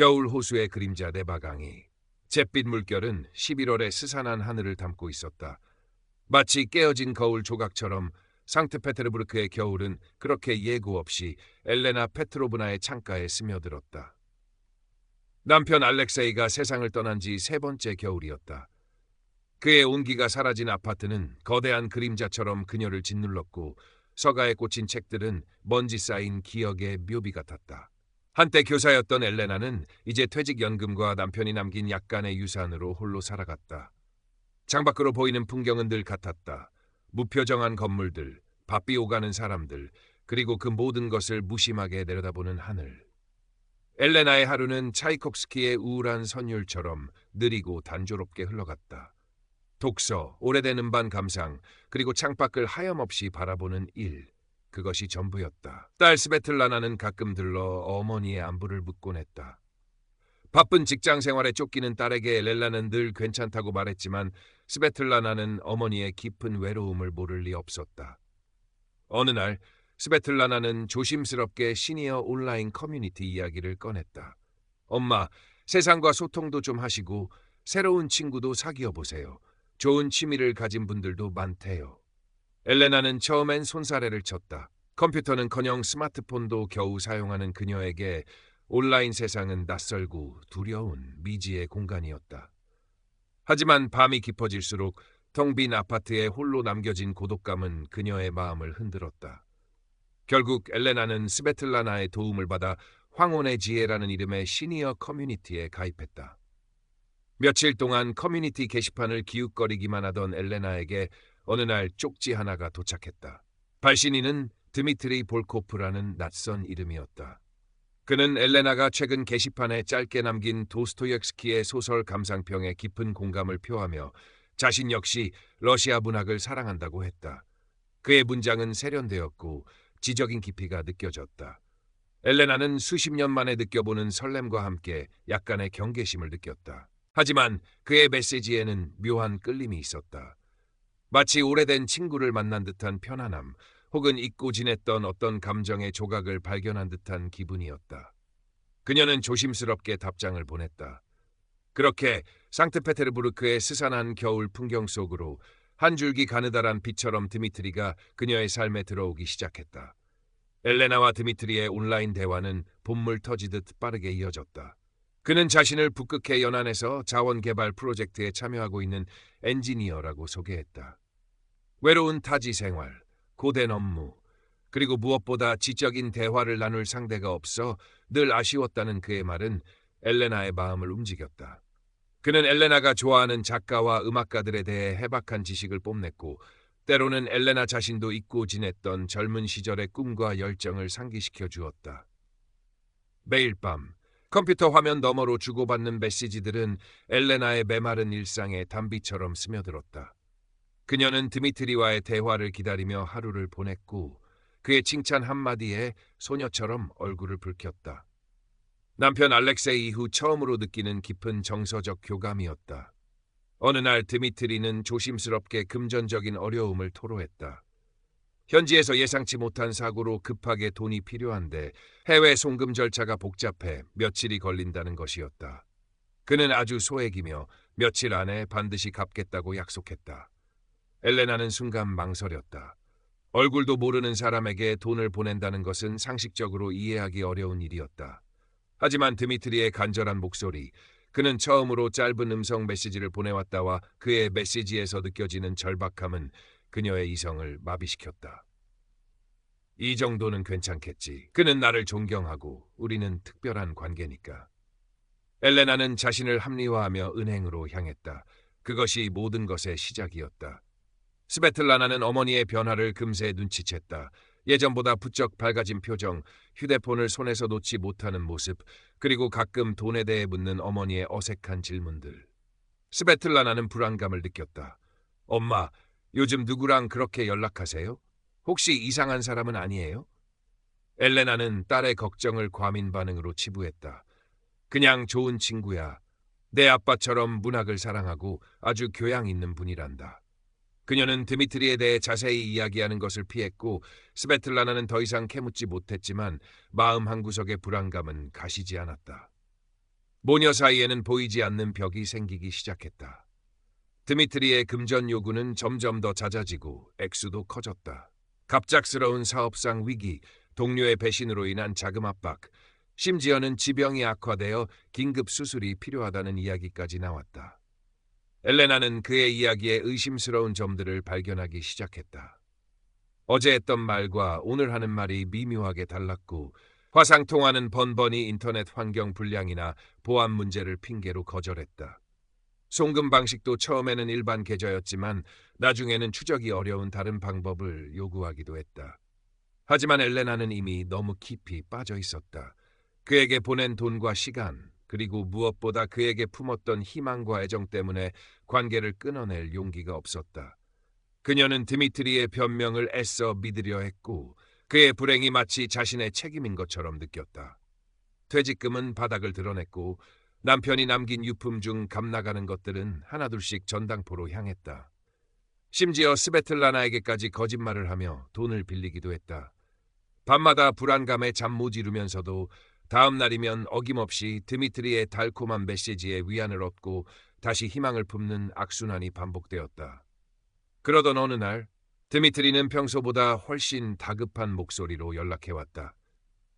겨울 호수의 그림자 내바강이 잿빛 물결은 11월의 스산한 하늘을 담고 있었다. 마치 깨어진 거울 조각처럼 상트페테르부르크의 겨울은 그렇게 예고 없이 엘레나 페트로브나의 창가에 스며들었다. 남편 알렉세이가 세상을 떠난 지 세 번째 겨울이었다. 그의 온기가 사라진 아파트는 거대한 그림자처럼 그녀를 짓눌렀고 서가에 꽂힌 책들은 먼지 쌓인 기억의 묘비 같았다. 한때 교사였던 엘레나는 이제 퇴직연금과 남편이 남긴 약간의 유산으로 홀로 살아갔다. 창밖으로 보이는 풍경은 늘 같았다. 무표정한 건물들, 바삐 오가는 사람들, 그리고 그 모든 것을 무심하게 내려다보는 하늘. 엘레나의 하루는 차이콥스키의 우울한 선율처럼 느리고 단조롭게 흘러갔다. 독서, 오래된 음반 감상, 그리고 창밖을 하염없이 바라보는 일. 그것이 전부였다. 딸 스베틀라나는 가끔 들러 어머니의 안부를 묻곤 했다. 바쁜 직장 생활에 쫓기는 딸에게 렐라는 늘 괜찮다고 말했지만 스베틀라나는 어머니의 깊은 외로움을 모를 리 없었다. 어느 날 스베틀라나는 조심스럽게 시니어 온라인 커뮤니티 이야기를 꺼냈다. 엄마, 세상과 소통도 좀 하시고 새로운 친구도 사귀어 보세요. 좋은 취미를 가진 분들도 많대요. 엘레나는 처음엔 손사래를 쳤다. 컴퓨터는커녕 스마트폰도 겨우 사용하는 그녀에게 온라인 세상은 낯설고 두려운 미지의 공간이었다. 하지만 밤이 깊어질수록 텅 빈 아파트에 홀로 남겨진 고독감은 그녀의 마음을 흔들었다. 결국 엘레나는 스베틀라나의 도움을 받아 황혼의 지혜라는 이름의 시니어 커뮤니티에 가입했다. 며칠 동안 커뮤니티 게시판을 기웃거리기만 하던 엘레나에게 어느 날 쪽지 하나가 도착했다. 발신인은 드미트리 볼코프라는 낯선 이름이었다. 그는 엘레나가 최근 게시판에 짧게 남긴 도스토옙스키의 소설 감상평에 깊은 공감을 표하며 자신 역시 러시아 문학을 사랑한다고 했다. 그의 문장은 세련되었고 지적인 깊이가 느껴졌다. 엘레나는 수십 년 만에 느껴보는 설렘과 함께 약간의 경계심을 느꼈다. 하지만 그의 메시지에는 묘한 끌림이 있었다. 마치 오래된 친구를 만난 듯한 편안함 혹은 잊고 지냈던 어떤 감정의 조각을 발견한 듯한 기분이었다. 그녀는 조심스럽게 답장을 보냈다. 그렇게 상트페테르부르크의 스산한 겨울 풍경 속으로 한 줄기 가느다란 빛처럼 드미트리가 그녀의 삶에 들어오기 시작했다. 엘레나와 드미트리의 온라인 대화는 봄물 터지듯 빠르게 이어졌다. 그는 자신을 북극해 연안에서 자원개발 프로젝트에 참여하고 있는 엔지니어라고 소개했다. 외로운 타지 생활, 고된 업무, 그리고 무엇보다 지적인 대화를 나눌 상대가 없어 늘 아쉬웠다는 그의 말은 엘레나의 마음을 움직였다. 그는 엘레나가 좋아하는 작가와 음악가들에 대해 해박한 지식을 뽐냈고 때로는 엘레나 자신도 잊고 지냈던 젊은 시절의 꿈과 열정을 상기시켜 주었다. 매일 밤 컴퓨터 화면 너머로 주고받는 메시지들은 엘레나의 메마른 일상에 단비처럼 스며들었다. 그녀는 드미트리와의 대화를 기다리며 하루를 보냈고 그의 칭찬 한마디에 소녀처럼 얼굴을 붉혔다. 남편 알렉세이 이후 처음으로 느끼는 깊은 정서적 교감이었다. 어느 날 드미트리는 조심스럽게 금전적인 어려움을 토로했다. 현지에서 예상치 못한 사고로 급하게 돈이 필요한데 해외 송금 절차가 복잡해 며칠이 걸린다는 것이었다. 그는 아주 소액이며 며칠 안에 반드시 갚겠다고 약속했다. 엘레나는 순간 망설였다. 얼굴도 모르는 사람에게 돈을 보낸다는 것은 상식적으로 이해하기 어려운 일이었다. 하지만 드미트리의 간절한 목소리, 그는 처음으로 짧은 음성 메시지를 보내왔다와 그의 메시지에서 느껴지는 절박함은 그녀의 이성을 마비시켰다. 이 정도는 괜찮겠지. 그는 나를 존경하고 우리는 특별한 관계니까. 엘레나는 자신을 합리화하며 은행으로 향했다. 그것이 모든 것의 시작이었다. 스베틀라나는 어머니의 변화를 금세 눈치챘다. 예전보다 부쩍 밝아진 표정, 휴대폰을 손에서 놓지 못하는 모습, 그리고 가끔 돈에 대해 묻는 어머니의 어색한 질문들. 스베틀라나는 불안감을 느꼈다. 엄마, 요즘 누구랑 그렇게 연락하세요? 혹시 이상한 사람은 아니에요? 엘레나는 딸의 걱정을 과민 반응으로 치부했다. 그냥 좋은 친구야. 내 아빠처럼 문학을 사랑하고 아주 교양 있는 분이란다. 그녀는 드미트리에 대해 자세히 이야기하는 것을 피했고 스베틀라나는 더 이상 캐묻지 못했지만 마음 한구석의 불안감은 가시지 않았다. 모녀 사이에는 보이지 않는 벽이 생기기 시작했다. 드미트리의 금전 요구는 점점 더 잦아지고 액수도 커졌다. 갑작스러운 사업상 위기, 동료의 배신으로 인한 자금 압박, 심지어는 지병이 악화되어 긴급 수술이 필요하다는 이야기까지 나왔다. 엘레나는 그의 이야기에 의심스러운 점들을 발견하기 시작했다. 어제 했던 말과 오늘 하는 말이 미묘하게 달랐고 화상 통화는 번번이 인터넷 환경 불량이나 보안 문제를 핑계로 거절했다. 송금 방식도 처음에는 일반 계좌였지만 나중에는 추적이 어려운 다른 방법을 요구하기도 했다. 하지만 엘레나는 이미 너무 깊이 빠져 있었다. 그에게 보낸 돈과 시간, 그리고 무엇보다 그에게 품었던 희망과 애정 때문에 관계를 끊어낼 용기가 없었다. 그녀는 드미트리의 변명을 애써 믿으려 했고 그의 불행이 마치 자신의 책임인 것처럼 느꼈다. 퇴직금은 바닥을 드러냈고 남편이 남긴 유품 중 값나가는 것들은 하나둘씩 전당포로 향했다. 심지어 스베틀라나에게까지 거짓말을 하며 돈을 빌리기도 했다. 밤마다 불안감에 잠 못 이루면서도 다음 날이면 어김없이 드미트리의 달콤한 메시지에 위안을 얻고 다시 희망을 품는 악순환이 반복되었다. 그러던 어느 날 드미트리는 평소보다 훨씬 다급한 목소리로 연락해왔다.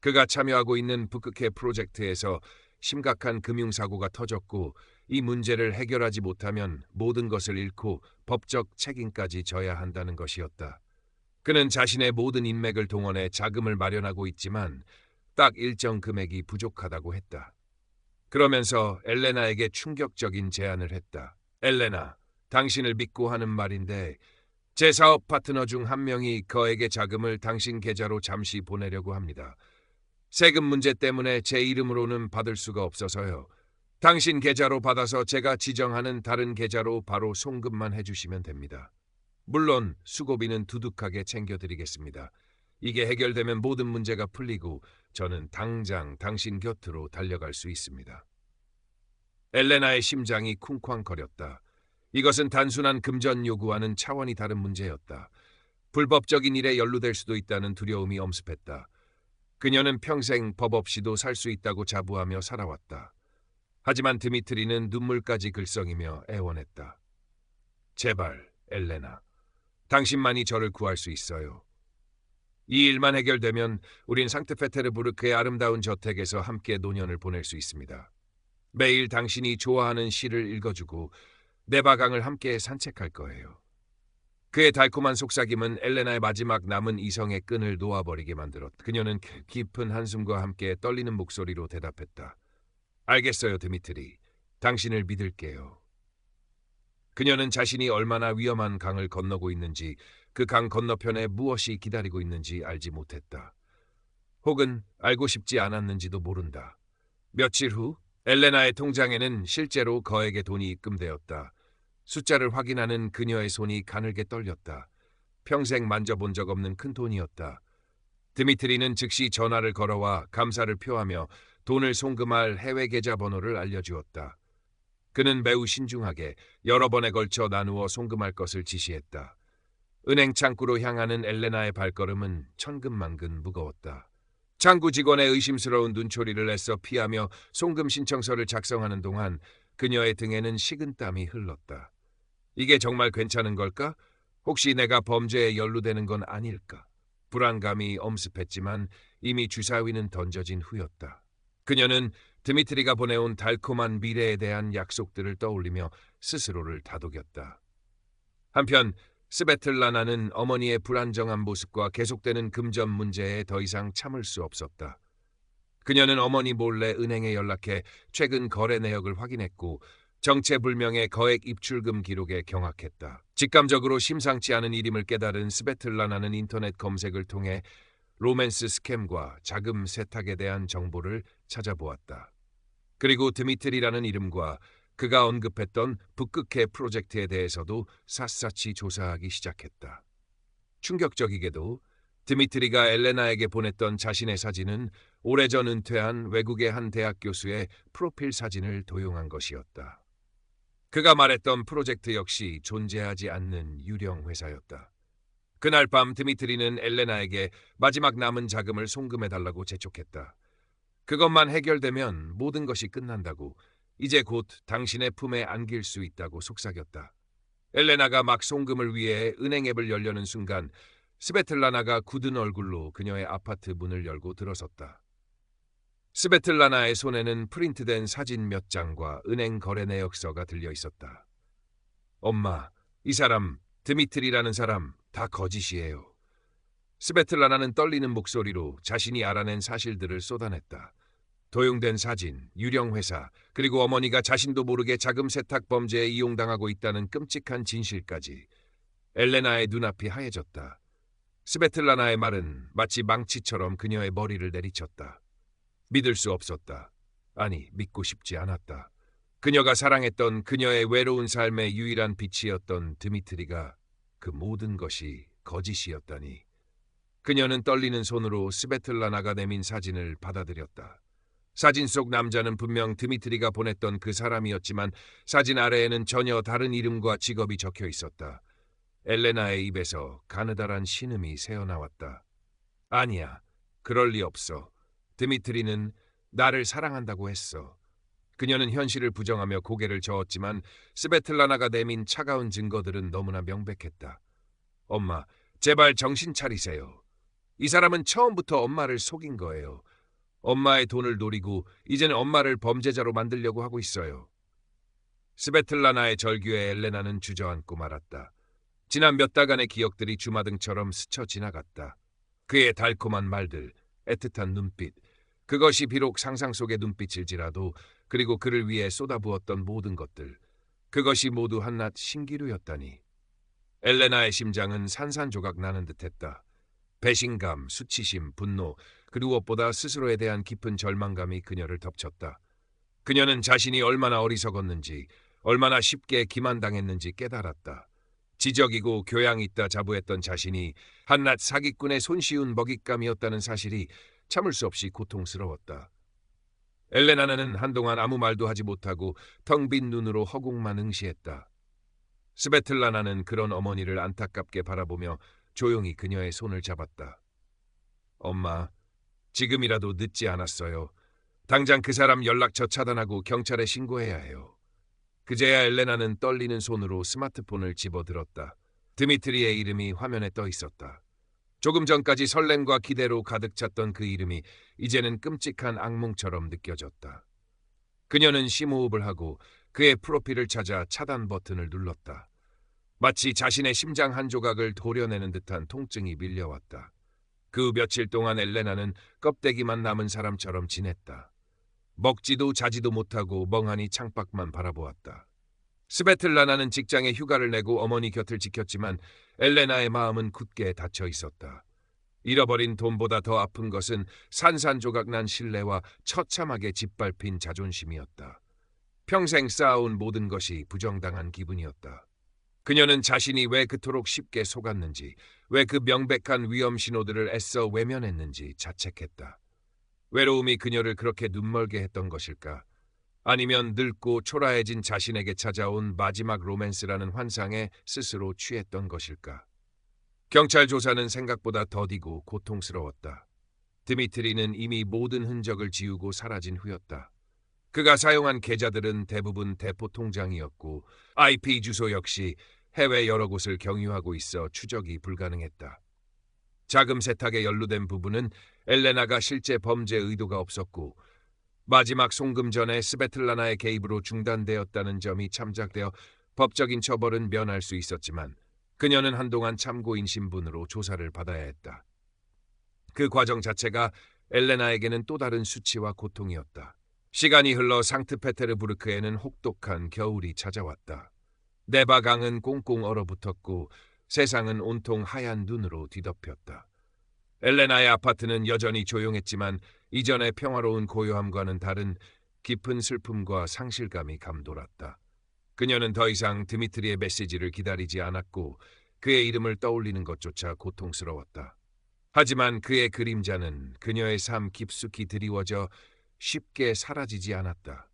그가 참여하고 있는 북극해 프로젝트에서 심각한 금융사고가 터졌고 이 문제를 해결하지 못하면 모든 것을 잃고 법적 책임까지 져야 한다는 것이었다. 그는 자신의 모든 인맥을 동원해 자금을 마련하고 있지만 딱 일정 금액이 부족하다고 했다. 그러면서 엘레나에게 충격적인 제안을 했다. 엘레나, 당신을 믿고 하는 말인데 제 사업 파트너 중 한 명이 거에게 자금을 당신 계좌로 잠시 보내려고 합니다. 세금 문제 때문에 제 이름으로는 받을 수가 없어서요. 당신 계좌로 받아서 제가 지정하는 다른 계좌로 바로 송금만 해주시면 됩니다. 물론 수고비는 두둑하게 챙겨드리겠습니다. 이게 해결되면 모든 문제가 풀리고 저는 당장 당신 곁으로 달려갈 수 있습니다. 엘레나의 심장이 쿵쾅거렸다. 이것은 단순한 금전 요구와는 차원이 다른 문제였다. 불법적인 일에 연루될 수도 있다는 두려움이 엄습했다. 그녀는 평생 법 없이도 살 수 있다고 자부하며 살아왔다. 하지만 드미트리는 눈물까지 글썽이며 애원했다. 제발, 엘레나. 당신만이 저를 구할 수 있어요. 이 일만 해결되면 우린 상트페테르부르크의 아름다운 저택에서 함께 노년을 보낼 수 있습니다. 매일 당신이 좋아하는 시를 읽어주고 네바강을 함께 산책할 거예요. 그의 달콤한 속삭임은 엘레나의 마지막 남은 이성의 끈을 놓아버리게 만들었. 그녀는 깊은 한숨과 함께 떨리는 목소리로 대답했다. 알겠어요, 드미트리. 당신을 믿을게요. 그녀는 자신이 얼마나 위험한 강을 건너고 있는지 그 강 건너편에 무엇이 기다리고 있는지 알지 못했다. 혹은 알고 싶지 않았는지도 모른다. 며칠 후 엘레나의 통장에는 실제로 거액의 돈이 입금되었다. 숫자를 확인하는 그녀의 손이 가늘게 떨렸다. 평생 만져본 적 없는 큰 돈이었다. 드미트리는 즉시 전화를 걸어와 감사를 표하며 돈을 송금할 해외 계좌 번호를 알려주었다. 그는 매우 신중하게 여러 번에 걸쳐 나누어 송금할 것을 지시했다. 은행 창구로 향하는 엘레나의 발걸음은 천근만근 무거웠다. 창구 직원의 의심스러운 눈초리를 애써 피하며 송금 신청서를 작성하는 동안 그녀의 등에는 식은 땀이 흘렀다. 이게 정말 괜찮은 걸까? 혹시 내가 범죄에 연루되는 건 아닐까? 불안감이 엄습했지만 이미 주사위는 던져진 후였다. 그녀는 드미트리가 보내온 달콤한 미래에 대한 약속들을 떠올리며 스스로를 다독였다. 한편 스베틀라나는 어머니의 불안정한 모습과 계속되는 금전 문제에 더 이상 참을 수 없었다. 그녀는 어머니 몰래 은행에 연락해 최근 거래 내역을 확인했고 정체불명의 거액 입출금 기록에 경악했다. 직감적으로 심상치 않은 일임을 깨달은 스베틀라나는 인터넷 검색을 통해 로맨스 스캠과 자금 세탁에 대한 정보를 찾아보았다. 그리고 드미트리라는 이름과 그가 언급했던 북극해 프로젝트에 대해서도 샅샅이 조사하기 시작했다. 충격적이게도 드미트리가 엘레나에게 보냈던 자신의 사진은 오래전 은퇴한 외국의 한 대학 교수의 프로필 사진을 도용한 것이었다. 그가 말했던 프로젝트 역시 존재하지 않는 유령 회사였다. 그날 밤 드미트리는 엘레나에게 마지막 남은 자금을 송금해달라고 재촉했다. 그것만 해결되면 모든 것이 끝난다고 이제 곧 당신의 품에 안길 수 있다고 속삭였다. 엘레나가 막 송금을 위해 은행 앱을 열려는 순간 스베틀라나가 굳은 얼굴로 그녀의 아파트 문을 열고 들어섰다. 스베틀라나의 손에는 프린트된 사진 몇 장과 은행 거래 내역서가 들려 있었다. 엄마, 이 사람, 드미트리라는 사람 다 거짓이에요. 스베틀라나는 떨리는 목소리로 자신이 알아낸 사실들을 쏟아냈다. 도용된 사진, 유령 회사, 그리고 어머니가 자신도 모르게 자금 세탁 범죄에 이용당하고 있다는 끔찍한 진실까지 엘레나의 눈앞이 하얘졌다. 스베틀라나의 말은 마치 망치처럼 그녀의 머리를 내리쳤다. 믿을 수 없었다. 아니, 믿고 싶지 않았다. 그녀가 사랑했던 그녀의 외로운 삶의 유일한 빛이었던 드미트리가 그 모든 것이 거짓이었다니. 그녀는 떨리는 손으로 스베틀라나가 내민 사진을 받아들였다. 사진 속 남자는 분명 드미트리가 보냈던 그 사람이었지만 사진 아래에는 전혀 다른 이름과 직업이 적혀 있었다. 엘레나의 입에서 가느다란 신음이 새어나왔다. 아니야, 그럴 리 없어. 드미트리는 나를 사랑한다고 했어. 그녀는 현실을 부정하며 고개를 저었지만 스베틀라나가 내민 차가운 증거들은 너무나 명백했다. 엄마, 제발 정신 차리세요. 이 사람은 처음부터 엄마를 속인 거예요. 엄마의 돈을 노리고 이제는 엄마를 범죄자로 만들려고 하고 있어요. 스베틀라나의 절규에 엘레나는 주저앉고 말았다. 지난 몇 달간의 기억들이 주마등처럼 스쳐 지나갔다. 그의 달콤한 말들, 애틋한 눈빛, 그것이 비록 상상 속의 눈빛일지라도 그리고 그를 위해 쏟아부었던 모든 것들, 그것이 모두 한낱 신기루였다니. 엘레나의 심장은 산산조각 나는 듯했다. 배신감, 수치심, 분노, 그리고 무엇보다 스스로에 대한 깊은 절망감이 그녀를 덮쳤다. 그녀는 자신이 얼마나 어리석었는지, 얼마나 쉽게 기만당했는지 깨달았다. 지적이고 교양 있다 자부했던 자신이 한낱 사기꾼의 손쉬운 먹잇감이었다는 사실이 참을 수 없이 고통스러웠다. 엘레나는 한동안 아무 말도 하지 못하고 텅 빈 눈으로 허공만 응시했다. 스베틀라나는 그런 어머니를 안타깝게 바라보며 조용히 그녀의 손을 잡았다. 엄마, 지금이라도 늦지 않았어요. 당장 그 사람 연락처 차단하고 경찰에 신고해야 해요. 그제야 엘레나는 떨리는 손으로 스마트폰을 집어들었다. 드미트리의 이름이 화면에 떠 있었다. 조금 전까지 설렘과 기대로 가득 찼던 그 이름이 이제는 끔찍한 악몽처럼 느껴졌다. 그녀는 심호흡을 하고 그의 프로필을 찾아 차단 버튼을 눌렀다. 마치 자신의 심장 한 조각을 도려내는 듯한 통증이 밀려왔다. 그 며칠 동안 엘레나는 껍데기만 남은 사람처럼 지냈다. 먹지도 자지도 못하고 멍하니 창밖만 바라보았다. 스베틀라나는 직장에 휴가를 내고 어머니 곁을 지켰지만 엘레나의 마음은 굳게 닫혀 있었다. 잃어버린 돈보다 더 아픈 것은 산산조각 난 신뢰와 처참하게 짓밟힌 자존심이었다. 평생 쌓아온 모든 것이 부정당한 기분이었다. 그녀는 자신이 왜 그토록 쉽게 속았는지, 왜 그 명백한 위험 신호들을 애써 외면했는지 자책했다. 외로움이 그녀를 그렇게 눈멀게 했던 것일까? 아니면 늙고 초라해진 자신에게 찾아온 마지막 로맨스라는 환상에 스스로 취했던 것일까? 경찰 조사는 생각보다 더디고 고통스러웠다. 드미트리는 이미 모든 흔적을 지우고 사라진 후였다. 그가 사용한 계좌들은 대부분 대포 통장이었고 IP 주소 역시 해외 여러 곳을 경유하고 있어 추적이 불가능했다. 자금 세탁에 연루된 부분은 엘레나가 실제 범죄 의도가 없었고 마지막 송금 전에 스베틀라나의 개입으로 중단되었다는 점이 참작되어 법적인 처벌은 면할 수 있었지만 그녀는 한동안 참고인 신분으로 조사를 받아야 했다. 그 과정 자체가 엘레나에게는 또 다른 수치와 고통이었다. 시간이 흘러 상트페테르부르크에는 혹독한 겨울이 찾아왔다. 네바강은 꽁꽁 얼어붙었고 세상은 온통 하얀 눈으로 뒤덮였다. 엘레나의 아파트는 여전히 조용했지만 이전의 평화로운 고요함과는 다른 깊은 슬픔과 상실감이 감돌았다. 그녀는 더 이상 드미트리의 메시지를 기다리지 않았고 그의 이름을 떠올리는 것조차 고통스러웠다. 하지만 그의 그림자는 그녀의 삶 깊숙이 드리워져 쉽게 사라지지 않았다.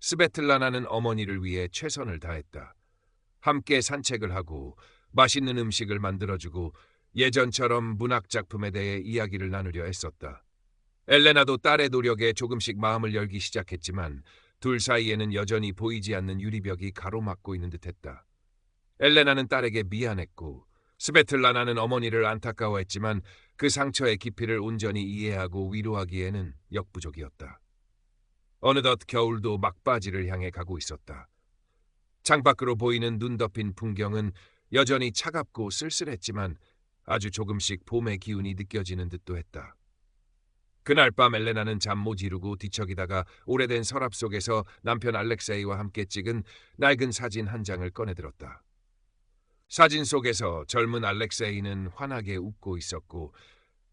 스베틀라나는 어머니를 위해 최선을 다했다. 함께 산책을 하고 맛있는 음식을 만들어주고 예전처럼 문학 작품에 대해 이야기를 나누려 했었다. 엘레나도 딸의 노력에 조금씩 마음을 열기 시작했지만 둘 사이에는 여전히 보이지 않는 유리벽이 가로막고 있는 듯했다. 엘레나는 딸에게 미안했고 스베틀라나는 어머니를 안타까워했지만 그 상처의 깊이를 온전히 이해하고 위로하기에는 역부족이었다. 어느덧 겨울도 막바지를 향해 가고 있었다. 창밖으로 보이는 눈 덮인 풍경은 여전히 차갑고 쓸쓸했지만 아주 조금씩 봄의 기운이 느껴지는 듯도 했다. 그날 밤 엘레나는 잠 못 이루고 뒤척이다가 오래된 서랍 속에서 남편 알렉세이와 함께 찍은 낡은 사진 한 장을 꺼내들었다. 사진 속에서 젊은 알렉세이는 환하게 웃고 있었고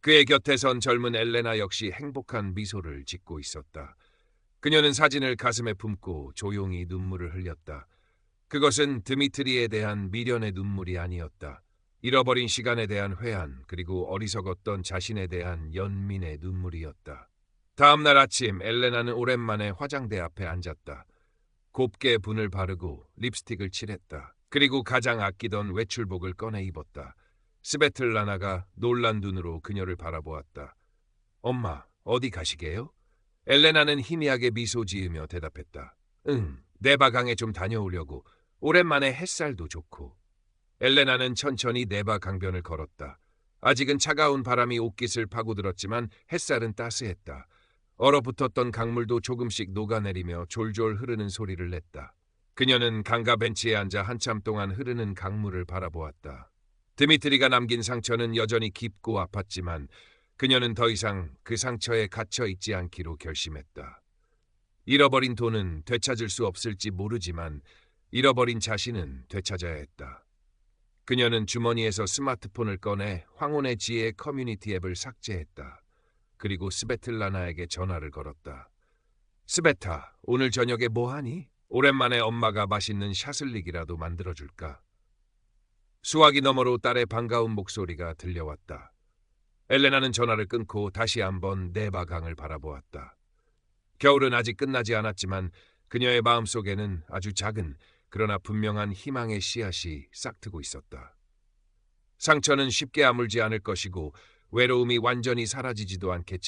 그의 곁에 선 젊은 엘레나 역시 행복한 미소를 짓고 있었다. 그녀는 사진을 가슴에 품고 조용히 눈물을 흘렸다. 그것은 드미트리에 대한 미련의 눈물이 아니었다. 잃어버린 시간에 대한 회한 그리고 어리석었던 자신에 대한 연민의 눈물이었다. 다음 날 아침 엘레나는 오랜만에 화장대 앞에 앉았다. 곱게 분을 바르고 립스틱을 칠했다. 그리고 가장 아끼던 외출복을 꺼내 입었다. 스베틀라나가 놀란 눈으로 그녀를 바라보았다. 엄마, 어디 가시게요? 엘레나는 희미하게 미소 지으며 대답했다. 응, 내 바강에 좀 다녀오려고. 오랜만에 햇살도 좋고. 엘레나는 천천히 네바 강변을 걸었다. 아직은 차가운 바람이 옷깃을 파고들었지만 햇살은 따스했다. 얼어붙었던 강물도 조금씩 녹아내리며 졸졸 흐르는 소리를 냈다. 그녀는 강가 벤치에 앉아 한참 동안 흐르는 강물을 바라보았다. 드미트리가 남긴 상처는 여전히 깊고 아팠지만 그녀는 더 이상 그 상처에 갇혀 있지 않기로 결심했다. 잃어버린 돈은 되찾을 수 없을지 모르지만 잃어버린 자신은 되찾아야 했다. 그녀는 주머니에서 스마트폰을 꺼내 황혼의 지혜 커뮤니티 앱을 삭제했다. 그리고 스베틀라나에게 전화를 걸었다. 스베타, 오늘 저녁에 뭐 하니? 오랜만에 엄마가 맛있는 샤슬릭이라도 만들어줄까? 수화기 너머로 딸의 반가운 목소리가 들려왔다. 엘레나는 전화를 끊고 다시 한번 네바강을 바라보았다. 겨울은 아직 끝나지 않았지만 그녀의 마음속에는 아주 작은 그러나 분명한 희망의 씨앗이 싹트고 있었다. 상처는 쉽게 아물지 않을 것이고 외로움이 완전히 사라지지도 않겠지만